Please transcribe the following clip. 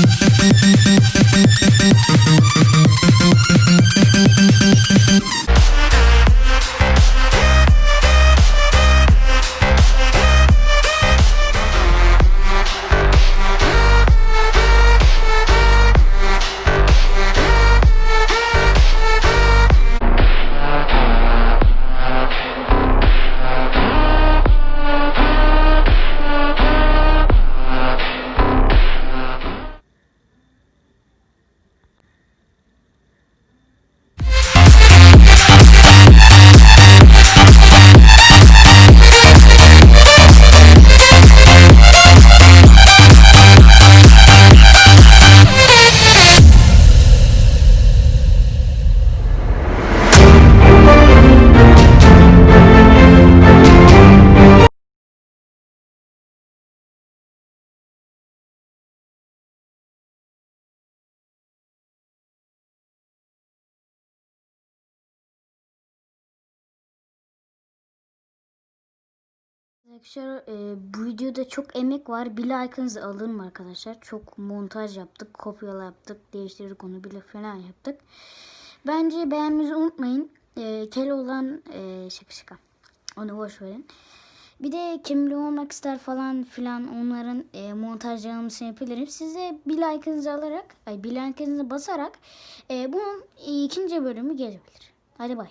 Thank you. Arkadaşlar e, bu videoda çok emek var. Bir like'ınızı alırım arkadaşlar. Çok montaj yaptık, kopyala yaptık, değiştirdik onu bile falan yaptık. Bence beğenmeyi unutmayın. E, kel olan e, şaka şaka. Onu boş verin. Bir de kimli olmak ister falan filan onların e, montajlarını yapabilirim. Size bir like'ınızı alarak, ay bir like'ınızı basarak e, bunun ikinci bölümü gelebilir. Hadi bay.